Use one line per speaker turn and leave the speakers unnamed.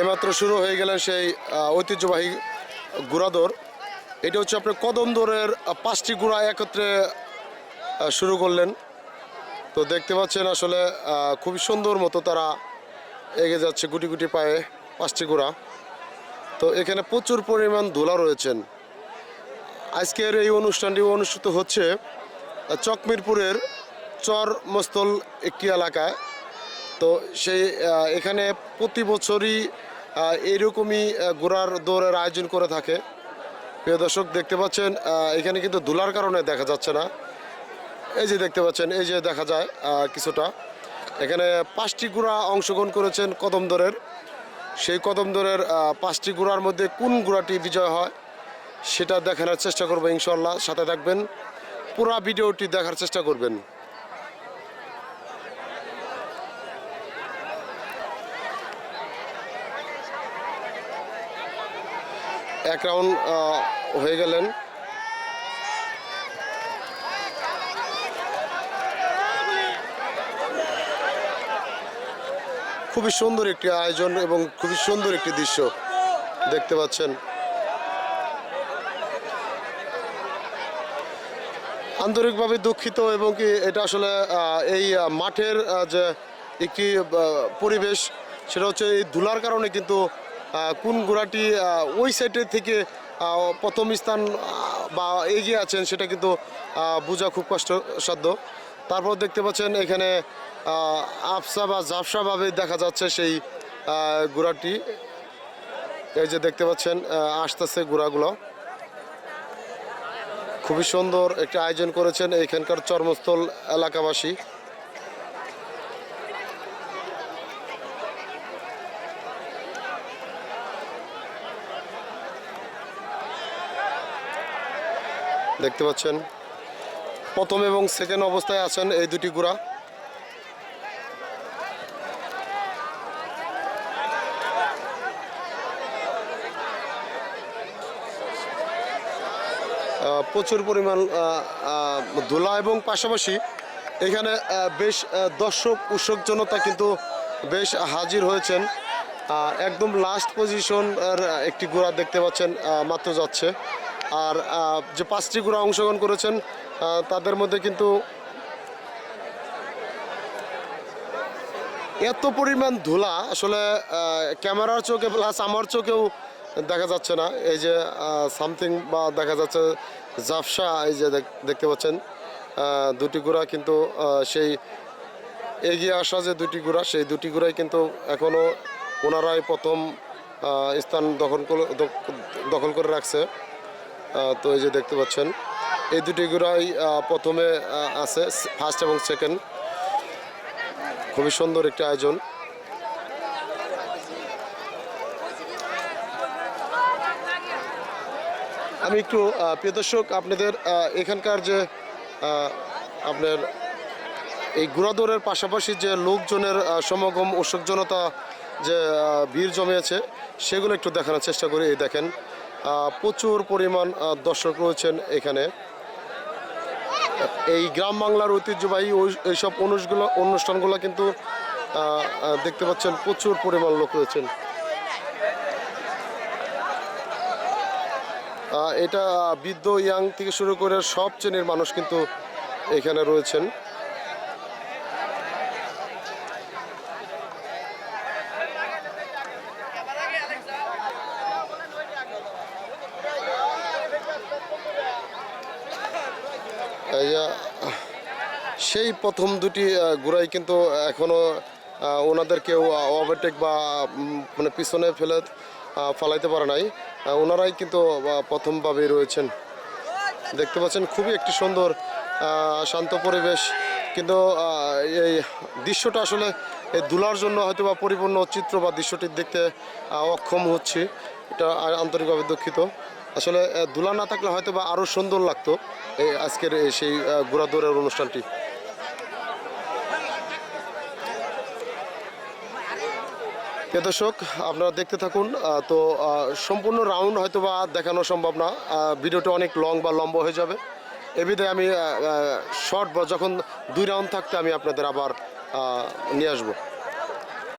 এইমাত্র শুরু হয়ে গেলেন সেই ঐতিহ্যবাহী গুড়াদৌড়। এটা হচ্ছে আপনার কদম দৌড়ের পাঁচটি গুড়া একত্রে শুরু করলেন। তো দেখতে পাচ্ছেন আসলে খুবই সুন্দর মতো তারা এগে যাচ্ছে গুটি গুটি পায়ে পাঁচটি গুড়া। তো এখানে প্রচুর পরিমাণ ধুলা রয়েছেন। আজকের এই অনুষ্ঠানটি অনুষ্ঠিত হচ্ছে চকমিরপুরের চর মস্তল একটি এলাকায়। তো সেই এখানে প্রতি বছরই এইরকমই ঘোড়ার দৌড়ের আয়োজন করে থাকে। প্রিয় দর্শক, দেখতে পাচ্ছেন এখানে কিন্তু ধুলার কারণে দেখা যাচ্ছে না। এই যে দেখতে পাচ্ছেন, এই যে দেখা যায় কিছুটা। এখানে পাঁচটি গুড়া অংশগ্রহণ করেছেন কদম দরের সেই কদম দরের পাঁচটি গুড়ার মধ্যে কোন গুড়াটি বিজয় হয়, সেটা দেখানোর চেষ্টা করব ইনশাল্লাহ সাথে থাকবেন, পুরা ভিডিওটি দেখার চেষ্টা করবেন। এক রাউন্ড হয়ে গেলেন। খুবই সুন্দর একটি আয়োজন এবং খুবই সুন্দর একটি দৃশ্য দেখতে পাচ্ছেন। আন্তরিকভাবে দুঃখিত এবং কি এটা আসলে এই মাঠের যে একটি পরিবেশ, সেটা হচ্ছে এই ধুলার কারণে কিন্তু কোন ঘোড়াটি ওই সাইডের থেকে প্রথম স্থান বা এগিয়ে আছেন সেটা কিন্তু বোঝা খুব কষ্টসাধ্য। তারপর দেখতে পাচ্ছেন এখানে আফসা বা ঝাপসাভাবে দেখা যাচ্ছে সেই ঘোড়াটি এই যে দেখতে পাচ্ছেন আসতেছে ঘোড়াগুলো খুবই সুন্দর একটি আয়োজন করেছেন এখানকার চর্মস্থল এলাকাবাসী। দেখতে পাচ্ছেন। প্রথম এবং সেকেন্ড অবস্থায় আছেন এই দুটি গুড়া। প্রচুর পরিমাণ ধুলা এবং পাশাপাশি এখানে বেশ দর্শক উৎসক জনতা কিন্তু বেশ হাজির হয়েছেন। একদম লাস্ট পজিশন একটি ঘোড়া দেখতে পাচ্ছেন মাত্র যাচ্ছে। আর যে পাঁচটি ঘোড়া অংশগ্রহণ করেছেন তাদের মধ্যে কিন্তু এত পরিমাণ ধুলা, আসলে ক্যামেরার চোখে প্লাস আমার চোখেও দেখা যাচ্ছে না। এই যে সামথিং বা দেখা যাচ্ছে জাফসা এই যে দেখতে পাচ্ছেন দুটি গুড়া কিন্তু সেই এগিয়ে আসা যে দুটি গুড়া, সেই দুটি গুড়াই কিন্তু এখনও ওনারাই প্রথম স্থান দখল করে দখল করে রাখছে। তো এই যে দেখতে পাচ্ছেন, এই দুটি গুড়াই প্রথমে আছে ফার্স্ট এবং সেকেন্ড। খুবই সুন্দর একটি আয়োজন। আমি একটু প্রিয় দর্শক, আপনাদের এখানকার যে আপনার এই ঘোড়াদৌড়ের পাশাপাশি যে লোকজনের সমাগম উৎসুক জনতা যে ভিড় জমিয়েছে, সেগুলো একটু দেখানোর চেষ্টা করি। এই দেখেন প্রচুর পরিমাণ দর্শক রয়েছেন এখানে। এই গ্রাম বাংলার ঐতিহ্যবাহী ওই- এইসব অনুষ্ঠানগুলো অনুষ্ঠানগুলো কিন্তু দেখতে পাচ্ছেন প্রচুর পরিমাণ লোক রয়েছেন। এটা বৃদ্ধ, ইয়াং থেকে শুরু করে সব শ্রেণির মানুষ কিন্তু এখানে রয়েছেন। সেই প্রথম দুটি ঘোড়াই কিন্তু এখনও ওনাদের কেউ ওভারটেক বা মানে পিছনে ফেলে ফালাইতে পারে নাই। ওনারাই কিন্তু প্রথমভাবেই রয়েছেন। দেখতে পাচ্ছেন, খুবই একটি সুন্দর শান্ত পরিবেশ। কিন্তু এই দৃশ্যটা আসলে, এই দুলার জন্য হয়তো বা পরিপূর্ণ চিত্র বা দৃশ্যটি দেখতে অক্ষম হচ্ছি। এটা আন্তরিকভাবে দুঃখিত। আসলে দুলা না থাকলে হয়তো বা আরও সুন্দর লাগতো এই আজকের সেই আহ, ঘোড়া দৌড়ের অনুষ্ঠানটি। দর্শক আপনারা দেখতে থাকুন তো সম্পূর্ণ রাউন্ড হয়তো বা দেখানো সম্ভব না ভিডিওটা অনেক লং বা লম্বা হয়ে যাবে। এ বিধায় আমি শর্ট বা যখন দুই রাউন্ড থাকতে আমি আপনাদের আবার নিয়ে আসব।